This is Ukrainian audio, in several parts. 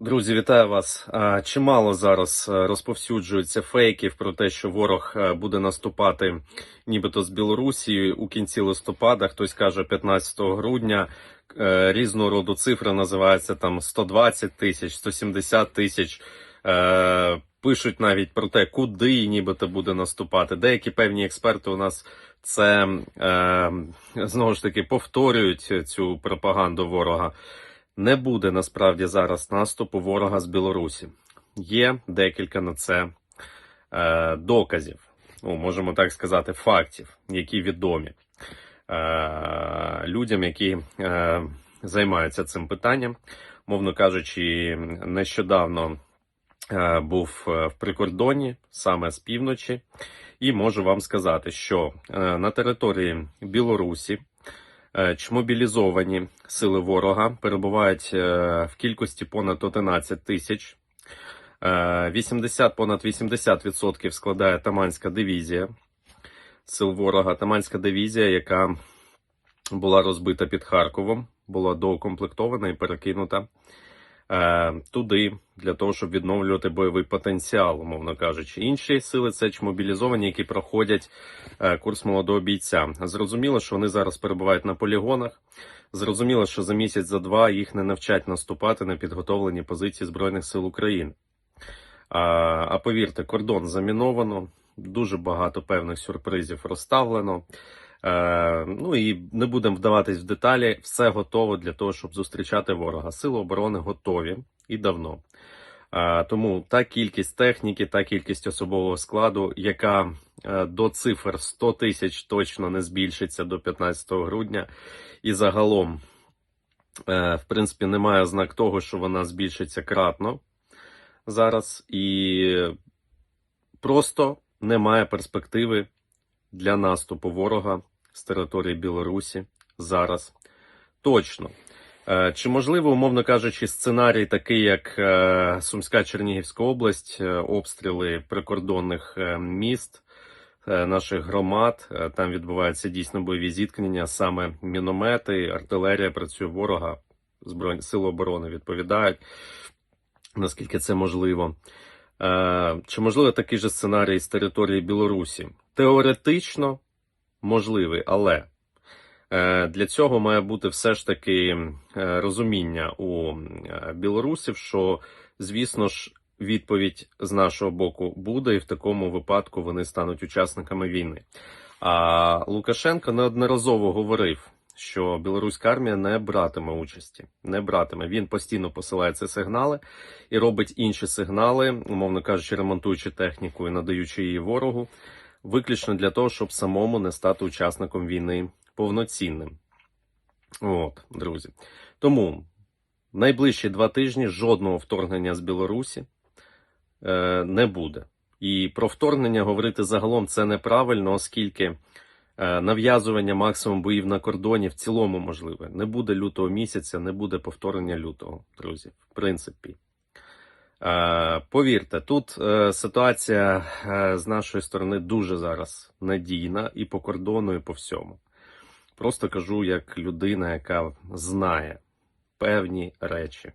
Друзі, вітаю вас. Чимало зараз е, розповсюджується фейків про те, що ворог е, буде наступати нібито з Білорусі у кінці листопада. Хтось каже 15 грудня. Е, Різного роду цифри називаються там 120 тисяч, 170 тисяч. Пишуть навіть про те, куди нібито буде наступати. Деякі певні експерти у нас це е, знову ж таки повторюють цю пропаганду ворога. Не буде насправді зараз наступу ворога з Білорусі. Є декілька на це е, доказів, ну, можемо так сказати, фактів, які відомі е, людям, які е, займаються цим питанням. Мовно кажучи, нещодавно е, був е, в прикордоні саме з півночі, і можу вам сказати, що е, на території Білорусі. Е, Чмобілізовані сили ворога перебувають е, в кількості понад 11 тисяч. Е, 80, понад 80% складає Таманська дивізія сил ворога. Таманська дивізія, яка була розбита під Харковом, була доукомплектована і перекинута е, туди для того, щоб відновлювати бойовий потенціал, умовно кажучи. Інші сили це чмобілізовані, які проходять е, курс молодого бійця. Зрозуміло, що вони зараз перебувають на полігонах. Зрозуміло, що за місяць, за два їх не навчать наступати на підготовлені позиції Збройних сил України. А, а повірте, кордон заміновано, дуже багато певних сюрпризів розставлено. Е, ну і не будемо вдаватись в деталі. Все готово для того, щоб зустрічати ворога. Сили оборони готові і давно. Е, тому та кількість техніки, та кількість особового складу, яка е, до цифр 100 тисяч точно не збільшиться до 15 грудня. І загалом, в принципі, немає знак того, що вона збільшиться кратно зараз, і просто немає перспективи для наступу ворога з території Білорусі зараз. Точно. Е, Чи можливо, умовно кажучи, сценарій такий, як е, Сумська Чернігівська область, е, обстріли прикордонних міст, наших громад, там відбуваються дійсно бойові зіткнення, саме міномети, артилерія працює ворога, Збройні сили оборони відповідають, наскільки це можливо. Чи можливо такий же сценарій з території Білорусі? Теоретично можливий, але е, для цього має бути все ж таки е, розуміння у е, білорусів, що, звісно ж, відповідь з нашого боку буде, і в такому випадку вони стануть учасниками війни. А Лукашенко неодноразово говорив, що білоруська армія не братиме участі, не братиме. Він постійно посилає ці сигнали і робить інші сигнали, умовно кажучи, ремонтуючи техніку і надаючи її ворогу, виключно для того, щоб самому не стати учасником війни повноцінним. От, друзі. Тому найближчі два тижні жодного вторгнення з Білорусі е, не буде. І про вторгнення говорити загалом це неправильно, оскільки е, нав'язування максимум боїв на кордоні в цілому можливе. Не буде лютого місяця, не буде повторення лютого, друзі. В принципі. Е, повірте, тут е, ситуація е, з нашої сторони дуже зараз надійна і по кордону, і по всьому. Просто кажу як людина, яка знає певні речі.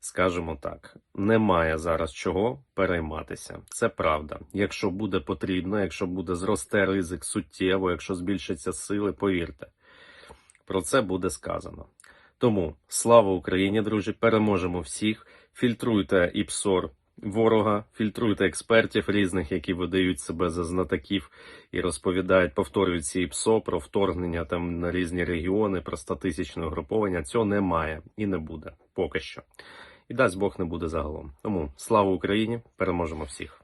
Скажімо так, немає зараз чого перейматися. Це правда. Якщо буде потрібно, якщо буде зросте ризик суттєво, якщо збільшаться сили, повірте, про це буде сказано. Тому слава Україні, друзі! Переможемо всіх. Фільтруйте ІПСОР ворога, фільтруйте експертів різних, які видають себе за знатоків і розповідають, повторюють ці ІПСО про вторгнення там на різні регіони, про статистичне угруповання. Цього немає і не буде поки що. І дасть Бог не буде загалом. Тому слава Україні! Переможемо всіх!